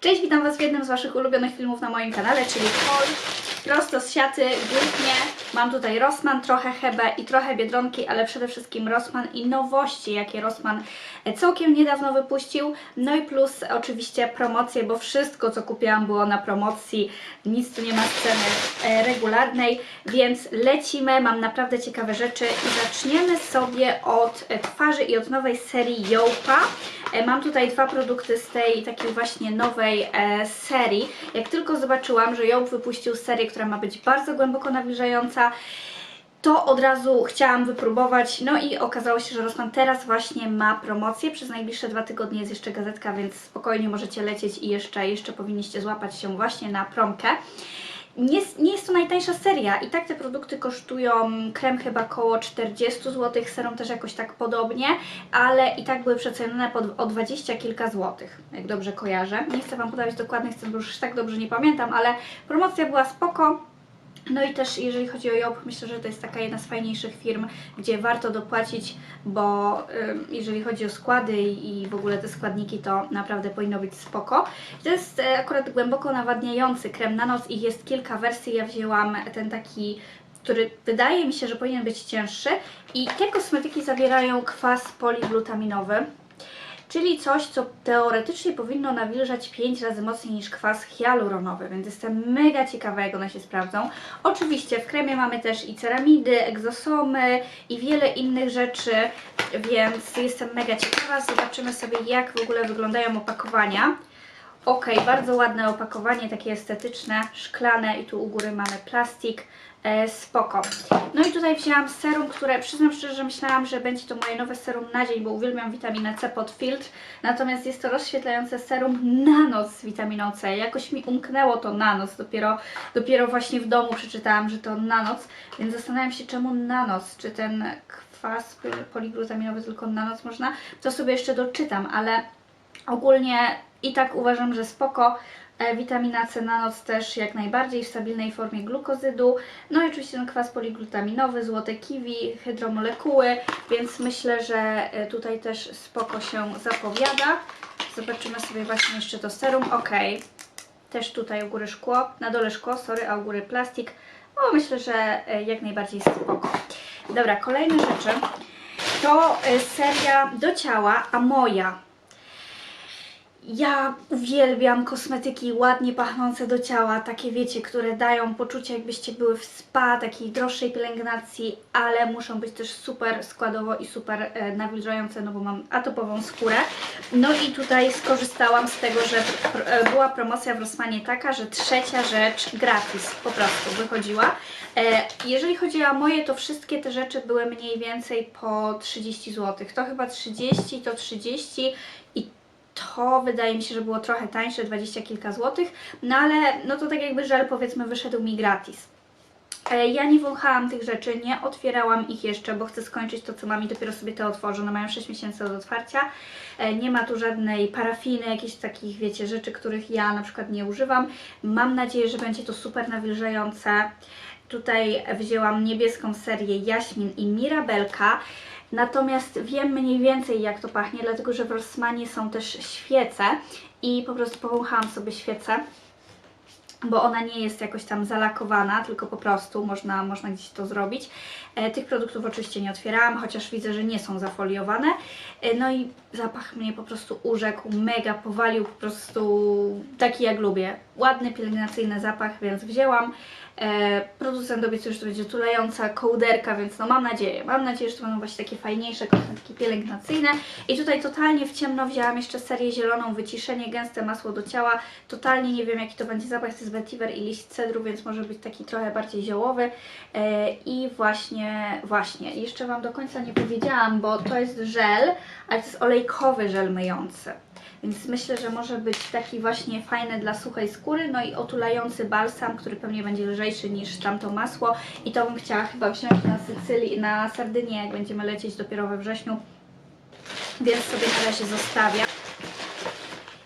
Cześć, witam Was w jednym z Waszych ulubionych filmów na moim kanale, czyli haul prosto z siaty, głównie mam tutaj Rossmann, trochę Hebe i trochę Biedronki, ale przede wszystkim Rossmann i nowości, jakie Rossmann całkiem niedawno wypuścił, no i plus oczywiście promocje, bo wszystko co kupiłam było na promocji, nic tu nie ma sceny e, regularnej, więc lecimy, mam naprawdę ciekawe rzeczy i zaczniemy sobie od e, twarzy i od nowej serii Jopa. E, Mam tutaj dwa produkty z tej takiej właśnie nowej e, serii. Jak tylko zobaczyłam, że Joop wypuścił serię, która ma być bardzo głęboko nawilżająca, to od razu chciałam wypróbować. No i okazało się, że Rossmann teraz właśnie ma promocję. Przez najbliższe dwa tygodnie jest jeszcze gazetka, więc spokojnie możecie lecieć i jeszcze, jeszcze powinniście złapać się właśnie na promkę. Nie, nie jest to najtańsza seria i tak te produkty kosztują krem chyba około 40 zł, serum też jakoś tak podobnie, ale i tak były przecenione o 20 kilka złotych, jak dobrze kojarzę. Nie chcę Wam podawać dokładnych cen, bo już tak dobrze nie pamiętam, ale promocja była spoko. No i też jeżeli chodzi o Job, myślę, że to jest taka jedna z fajniejszych firm, gdzie warto dopłacić, bo jeżeli chodzi o składy i w ogóle te składniki, to naprawdę powinno być spoko. To jest e, akurat głęboko nawadniający krem na noc i jest kilka wersji. Ja wzięłam ten taki który wydaje mi się, że powinien być cięższy i te kosmetyki zawierają kwas poliglutaminowy, czyli coś, co teoretycznie powinno nawilżać 5 razy mocniej niż kwas hialuronowy, więc jestem mega ciekawa, jak one się sprawdzą. Oczywiście w kremie mamy też i ceramidy, egzosomy i wiele innych rzeczy, więc jestem mega ciekawa. Zobaczymy sobie, jak w ogóle wyglądają opakowania. Ok, bardzo ładne opakowanie, takie estetyczne, szklane i tu u góry mamy plastik. E, spoko. No i tutaj wzięłam serum, które przyznam szczerze, że myślałam, że będzie to moje nowe serum na dzień, bo uwielbiam witaminę C pod filtr. Natomiast jest to rozświetlające serum na noc z witaminą C. Jakoś mi umknęło to na noc. Dopiero, dopiero właśnie w domu przeczytałam, że to na noc, więc zastanawiam się czemu na noc. Czy ten kwas poliglutaminowy tylko na noc można? To sobie jeszcze doczytam, ale ogólnie i tak uważam, że spoko. E, Witamina C na noc też jak najbardziej w stabilnej formie glukozydu. No i oczywiście ten kwas poliglutaminowy, złote kiwi, hydromolekuły, więc myślę, że e, tutaj też spoko się zapowiada. Zobaczymy sobie właśnie jeszcze to serum. Ok, też tutaj u góry szkło, na dole szkło, sorry, a u góry plastik. O, myślę, że e, jak najbardziej spoko. Dobra, kolejne rzeczy to seria do ciała, a moja ja uwielbiam kosmetyki ładnie pachnące do ciała, takie wiecie, które dają poczucie jakbyście były w spa, takiej droższej pielęgnacji, ale muszą być też super składowo i super e, nawilżające, no bo mam atopową skórę. No i tutaj skorzystałam z tego, że pr- e, była promocja w Rossmanie taka, że trzecia rzecz gratis po prostu wychodziła. E, jeżeli chodzi o moje, to wszystkie te rzeczy były mniej więcej po 30 zł. To chyba 30, to 30 i to wydaje mi się, że było trochę tańsze, 20 kilka złotych, no ale no to tak jakby żel powiedzmy wyszedł mi gratis. E, Ja nie wąchałam tych rzeczy, nie otwierałam ich jeszcze, bo chcę skończyć to, co mam i dopiero sobie te otworzę. One mają 6 miesięcy od otwarcia. E, Nie ma tu żadnej parafiny, jakichś takich, wiecie, rzeczy, których ja na przykład nie używam. Mam nadzieję, że będzie to super nawilżające. Tutaj wzięłam niebieską serię Jaśmin i Mirabelka. Natomiast wiem mniej więcej jak to pachnie, dlatego że w Rossmanie są też świece i po prostu powąchałam sobie świecę bo ona nie jest jakoś tam zalakowana, tylko po prostu można, można gdzieś to zrobić. E, tych produktów oczywiście nie otwierałam, chociaż widzę, że nie są zafoliowane. E, no i zapach mnie po prostu urzekł, mega powalił, po prostu taki jak lubię. Ładny, pielęgnacyjny zapach, więc wzięłam. E, producent obiecuje, że to będzie tulająca kołderka, więc no mam nadzieję. Mam nadzieję, że to będą właśnie takie fajniejsze kosmetyki pielęgnacyjne. I tutaj totalnie w ciemno wzięłam jeszcze serię zieloną, wyciszenie, gęste masło do ciała. Totalnie nie wiem jaki to będzie zapach, to jest vetiver i liść cedru, więc może być taki trochę bardziej ziołowy. E, I właśnie, właśnie, jeszcze Wam do końca nie powiedziałam, bo to jest żel, ale to jest olejkowy żel myjący. Więc myślę, że może być taki właśnie fajny dla suchej skóry, no i otulający balsam, który pewnie będzie lżejszy niż tamto masło. I to bym chciała chyba wziąć na Sycylii, na Sardynię, jak będziemy lecieć dopiero we wrześniu. Więc sobie na razie zostawiam.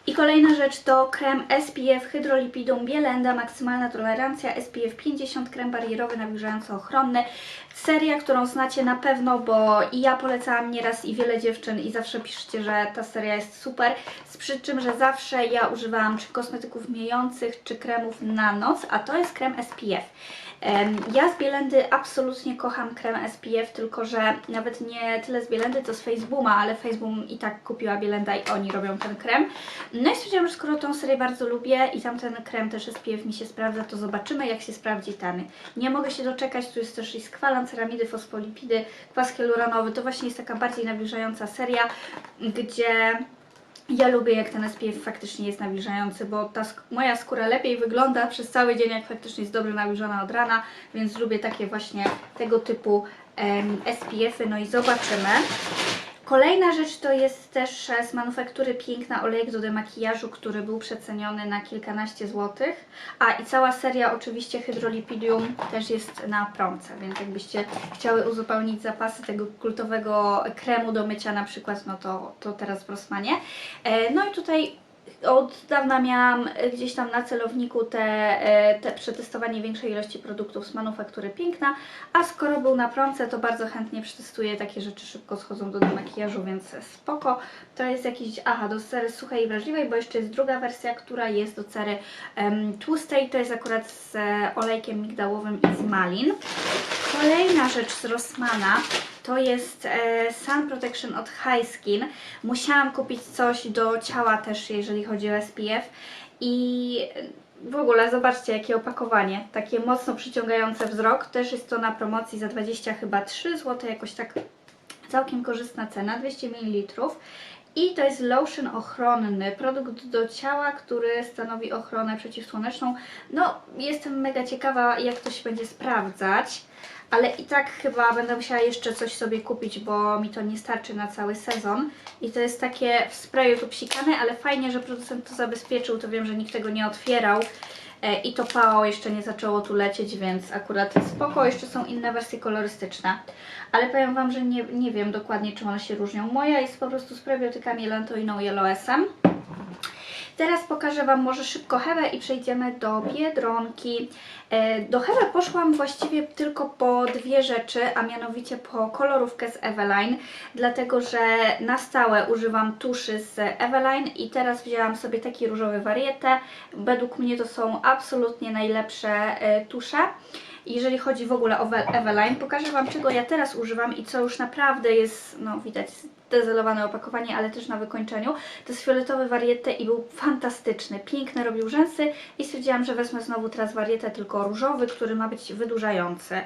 I kolejna rzecz to krem SPF Hydrolipidum Bielenda, maksymalna tolerancja SPF 50, krem barierowy nawilżająco ochronny. Seria, którą znacie na pewno, bo i ja polecałam nieraz i wiele dziewczyn i zawsze piszecie, że ta seria jest super. Z przy czym, że zawsze ja używałam czy kosmetyków miejących, czy kremów na noc, a to jest krem SPF. Ja z Bielendy absolutnie kocham krem SPF, tylko że nawet nie tyle z Bielendy, co z Facebooma, ale Faceboom i tak kupiła Bielenda i oni robią ten krem. No i stwierdziłam, że skoro tą serię bardzo lubię i tamten krem też SPF mi się sprawdza, to zobaczymy jak się sprawdzi ten. Nie mogę się doczekać, tu jest też i skwalan, ceramidy, fosfolipidy, kwas hialuronowy, to właśnie jest taka bardziej nawilżająca seria, gdzie ja lubię jak ten SPF faktycznie jest nawilżający, bo ta sk- moja skóra lepiej wygląda przez cały dzień, jak faktycznie jest dobrze nawilżona od rana, więc lubię takie właśnie tego typu em, SPF-y, no i zobaczymy. Kolejna rzecz to jest też z manufaktury Piękna olejek do demakijażu, który był przeceniony na kilkanaście złotych. A i cała seria oczywiście Hydrolipidium też jest na promce, więc jakbyście chciały uzupełnić zapasy tego kultowego kremu do mycia na przykład, no to, to teraz w Rossmanie. E, No i tutaj od dawna miałam e, gdzieś tam na celowniku te, e, te przetestowanie większej ilości produktów z manufaktury Piękna, a skoro był na promce, to bardzo chętnie przetestuję. Takie rzeczy szybko schodzą do makijażu, więc spoko. To jest jakiś, aha, do cery suchej i wrażliwej, bo jeszcze jest druga wersja, która jest do cery em, tłustej. To jest akurat z e, olejkiem migdałowym i z malin. Kolejna rzecz z Rossmana to jest e, Sun Protection od High Skin. Musiałam kupić coś do ciała też, jeżeli chodzi o SPF i w ogóle zobaczcie jakie opakowanie, takie mocno przyciągające wzrok. Też jest to na promocji za 20 chyba 3 zł, jakoś tak całkiem korzystna cena, 200 ml. I to jest lotion ochronny, produkt do ciała, który stanowi ochronę przeciwsłoneczną. No, jestem mega ciekawa, jak to się będzie sprawdzać, ale i tak chyba będę musiała jeszcze coś sobie kupić, bo mi to nie starczy na cały sezon. I to jest takie w sprayu tu psikane, ale fajnie, że producent to zabezpieczył, to wiem, że nikt tego nie otwierał. E, I to PAO jeszcze nie zaczęło tu lecieć, więc akurat spoko. Jeszcze są inne wersje kolorystyczne. Ale powiem Wam, że nie, nie wiem dokładnie, czym one się różnią. Moja jest po prostu z prebiotykami Lantoiną i Yellow-Esem. Teraz pokażę Wam może szybko Hewę i przejdziemy do Biedronki. E, Do Hewe poszłam właściwie tylko po dwie rzeczy, a mianowicie po kolorówkę z Eveline, dlatego że na stałe używam tuszy z Eveline i teraz wzięłam sobie taki różowy warietę. Według mnie to są absolutnie najlepsze e, tusze. Jeżeli chodzi w ogóle o Eveline, pokażę Wam czego ja teraz używam i co już naprawdę jest, no widać, zdezelowane opakowanie, ale też na wykończeniu. To jest fioletowy warietę i był fantastyczny. Piękne robił rzęsy i stwierdziłam, że wezmę znowu teraz warietę tylko różowy, który ma być wydłużający.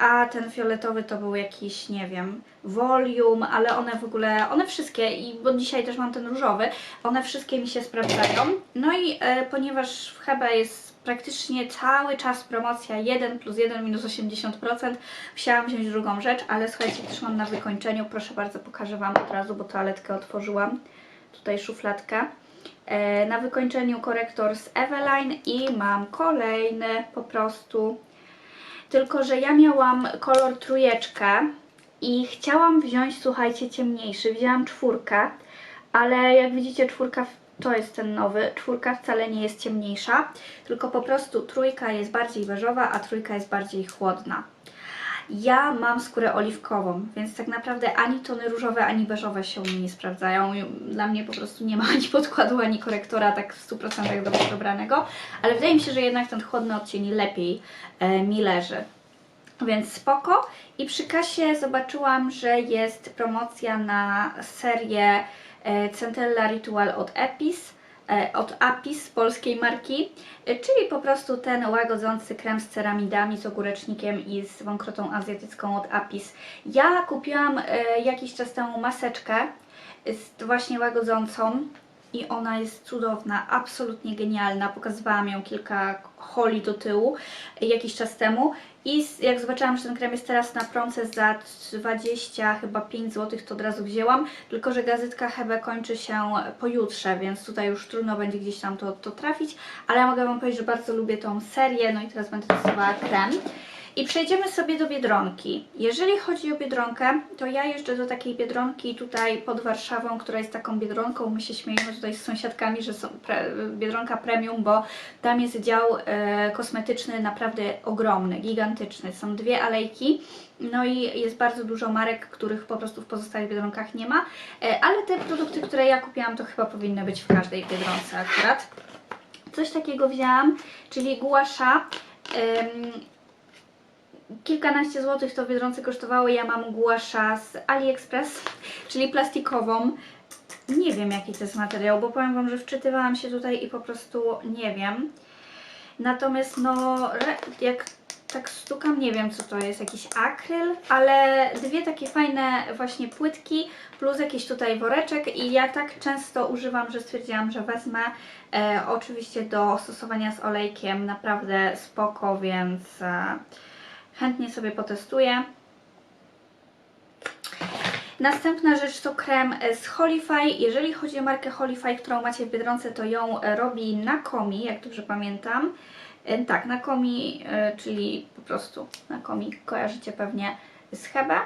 A ten fioletowy to był jakiś, nie wiem, volume, ale one w ogóle, one wszystkie, i bo dzisiaj też mam ten różowy, one wszystkie mi się sprawdzają. No i e, ponieważ w Hebe jest praktycznie cały czas promocja 1 plus 1 minus 80%, chciałam wziąć drugą rzecz, ale słuchajcie, też mam na wykończeniu, proszę bardzo, pokażę Wam od razu, bo toaletkę otworzyłam, tutaj szufladkę. E, Na wykończeniu korektor z Eveline i mam kolejny po prostu tylko, że ja miałam kolor trójeczkę i chciałam wziąć, słuchajcie, ciemniejszy. Wzięłam czwórkę, ale jak widzicie, czwórka to jest ten nowy. Czwórka wcale nie jest ciemniejsza, tylko po prostu trójka jest bardziej beżowa, a trójka jest bardziej chłodna. Ja mam skórę oliwkową, więc tak naprawdę ani tony różowe, ani beżowe się u mnie nie sprawdzają. Dla mnie po prostu nie ma ani podkładu, ani korektora tak w 100% dobrze dobranego, ale wydaje mi się, że jednak ten chłodny odcień lepiej e, mi leży. Więc spoko. I przy kasie zobaczyłam, że jest promocja na serię Centella Ritual od Epis, e, od Apis, polskiej marki, e, czyli po prostu ten łagodzący krem z ceramidami, z ogórecznikiem i z wąkrotą azjatycką od Apis. Ja kupiłam e, jakiś czas temu maseczkę właśnie łagodzącą i ona jest cudowna, absolutnie genialna. Pokazywałam ją kilka holi do tyłu e, jakiś czas temu i jak zobaczyłam, że ten krem jest teraz na promce za 20, chyba 5 zł, to od razu wzięłam. Tylko, że gazetka Hebe kończy się pojutrze, więc tutaj już trudno będzie gdzieś tam to, to trafić. Ale ja mogę Wam powiedzieć, że bardzo lubię tą serię, no i teraz będę testowała krem. I przejdziemy sobie do Biedronki. Jeżeli chodzi o Biedronkę, to ja jeżdżę do takiej Biedronki tutaj pod Warszawą, która jest taką Biedronką. My się śmiejemy tutaj z sąsiadkami, że są pre, Biedronka Premium, bo tam jest dział e, kosmetyczny naprawdę ogromny, gigantyczny. Są dwie alejki. No i jest bardzo dużo marek, których po prostu w pozostałych Biedronkach nie ma. E, ale te produkty, które ja kupiłam, to chyba powinny być w każdej Biedronce akurat. Coś takiego wzięłam, czyli guasza. Ym, kilkanaście złotych to w Biedronce kosztowało. Ja mam guasza z AliExpress, czyli plastikową. Nie wiem jaki to jest materiał, bo powiem Wam, że wczytywałam się tutaj i po prostu nie wiem. Natomiast no, jak tak stukam, nie wiem co to jest, jakiś akryl, ale dwie takie fajne właśnie płytki, plus jakiś tutaj woreczek i ja tak często używam, że stwierdziłam, że wezmę e, oczywiście do stosowania z olejkiem, naprawdę spoko, więc e, chętnie sobie potestuję. Następna rzecz to krem z Holify. Jeżeli chodzi o markę Holify, którą macie w Biedronce, to ją e, robi Nakomi, jak dobrze pamiętam. E, Tak, Nakomi, e, czyli po prostu Nakomi, kojarzycie pewnie z Hebe.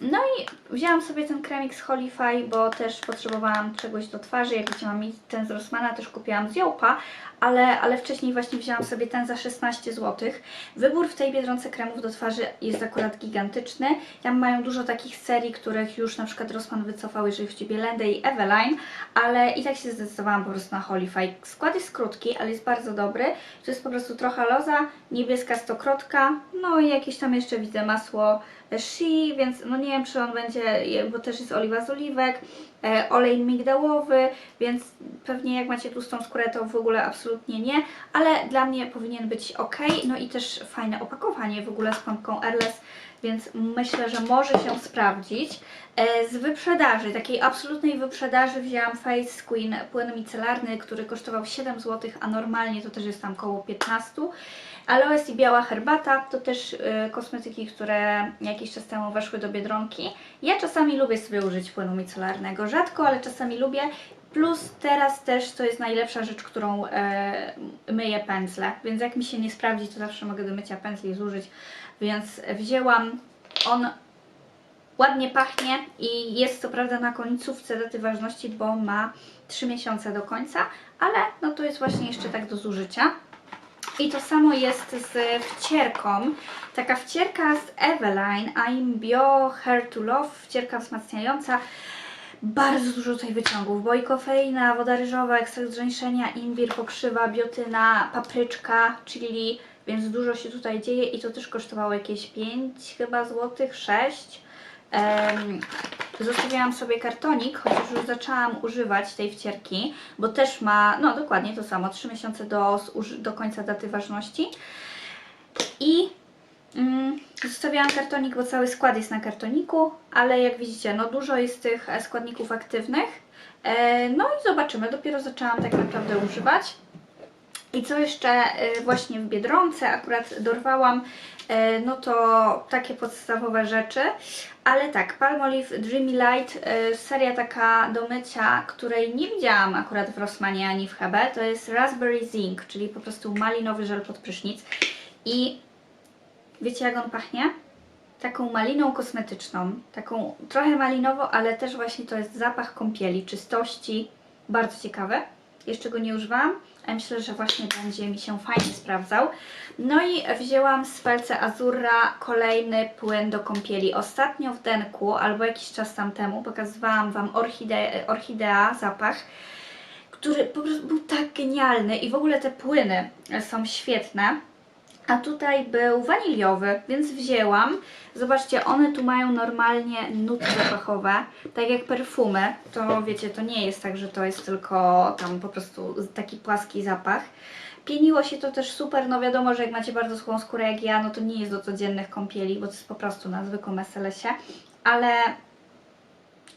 No i wzięłam sobie ten kremik z Holify, bo też potrzebowałam czegoś do twarzy. Jak wiecie, mam i ten z Rossmana, też kupiłam z Jołpa, ale, ale wcześniej właśnie wzięłam sobie ten za 16 zł. Wybór w tej Biedronce kremów do twarzy jest akurat gigantyczny. Tam mają dużo takich serii, których już na przykład Rossmann wycofał, jeżeli chodzi o Bielendę i Eveline, ale i tak się zdecydowałam po prostu na Holify. Skład jest krótki, ale jest bardzo dobry. To jest po prostu trochę loza, niebieska stokrotka, no i jakieś tam jeszcze widzę masło Shi, więc no nie wiem czy on będzie, bo też jest oliwa z oliwek, e, olej migdałowy, więc pewnie jak macie tłustą skórę to w ogóle absolutnie nie, ale dla mnie powinien być ok. No i też fajne opakowanie w ogóle z pompką Airless, więc myślę, że może się sprawdzić. E, Z wyprzedaży, takiej absolutnej wyprzedaży wzięłam Face Queen płyn micelarny, który kosztował 7 zł, a normalnie to też jest tam około 15 Aloes i biała herbata to też y, kosmetyki, które jakiś czas temu weszły do Biedronki. Ja czasami lubię sobie użyć płynu micelarnego, rzadko, ale czasami lubię. Plus teraz też to jest najlepsza rzecz, którą e, myję pędzle, więc jak mi się nie sprawdzi, to zawsze mogę do mycia pędzli zużyć, więc wzięłam. On ładnie pachnie i jest co prawda na końcówce daty ważności, bo ma 3 miesiące do końca, ale no to jest właśnie jeszcze tak do zużycia. I to samo jest z wcierką. Taka wcierka z Eveline I'm Bio Hair to Love, wcierka wzmacniająca. Bardzo dużo tutaj wyciągów, bo i kofeina, woda ryżowa, ekstrakt żeńszenia, imbir, pokrzywa, biotyna, papryczka, chili, więc dużo się tutaj dzieje i to też kosztowało jakieś 5 chyba złotych, 6. Em, Zostawiałam sobie kartonik, chociaż już zaczęłam używać tej wcierki, bo też ma, no dokładnie to samo, 3 miesiące do, do końca daty ważności. I mm, zostawiałam kartonik, bo cały skład jest na kartoniku, ale jak widzicie, no dużo jest tych e, składników aktywnych. E, no i zobaczymy, dopiero zaczęłam tak naprawdę używać. I co jeszcze y, właśnie w Biedronce akurat dorwałam, no to takie podstawowe rzeczy. Ale tak, Palmolive Dreamy Light, seria taka do mycia, której nie widziałam akurat w Rossmanie ani w HB, to jest Raspberry Zinc, czyli po prostu malinowy żel pod prysznic. I wiecie jak on pachnie? Taką maliną kosmetyczną, taką trochę malinową, ale też właśnie to jest zapach kąpieli, czystości, bardzo ciekawe. Jeszcze go nie używałam, a myślę, że właśnie będzie mi się fajnie sprawdzał. No i wzięłam z Felce Azura kolejny płyn do kąpieli. Ostatnio w Denku, albo jakiś czas tam temu, pokazywałam Wam orchide, orchidea zapach, który po prostu był tak genialny i w ogóle te płyny są świetne. A tutaj był waniliowy, więc wzięłam. Zobaczcie, one tu mają normalnie nuty zapachowe, tak jak perfumy. To wiecie, to nie jest tak, że to jest tylko tam po prostu taki płaski zapach. Pieniło się to też super, no wiadomo, że jak macie bardzo suchą skórę jak ja, no to nie jest do codziennych kąpieli, bo to jest po prostu na zwykłym SLS-ie, ale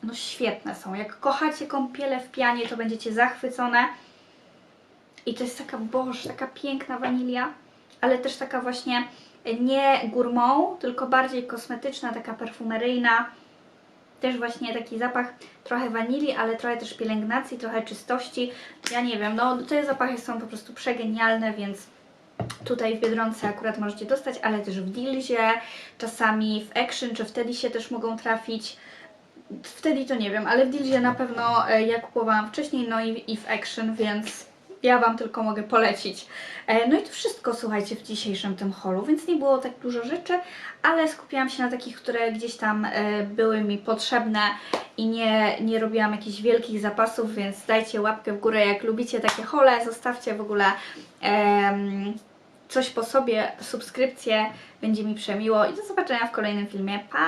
no świetne są. Jak kochacie kąpiele w pianie, to będziecie zachwycone. I to jest taka, boż, taka piękna wanilia, ale też taka właśnie nie gourmand, tylko bardziej kosmetyczna, taka perfumeryjna. Też właśnie taki zapach trochę wanilii, ale trochę też pielęgnacji, trochę czystości. Ja nie wiem, no te zapachy są po prostu przegenialne, więc Tutaj w Biedronce akurat możecie dostać, ale też w Dilzie, czasami w Action czy wtedy się też mogą trafić. Wtedy to nie wiem, ale w Dilzie na pewno e, ja kupowałam wcześniej, no i, i w Action, więc ja Wam tylko mogę polecić. E, No i to wszystko, słuchajcie, w dzisiejszym tym holu, więc nie było tak dużo rzeczy, ale skupiłam się na takich, które gdzieś tam e, były mi potrzebne i nie, nie robiłam jakichś wielkich zapasów, więc dajcie łapkę w górę, jak lubicie takie hole, zostawcie w ogóle em, coś po sobie, subskrypcję, będzie mi przemiło i do zobaczenia w kolejnym filmie. Pa!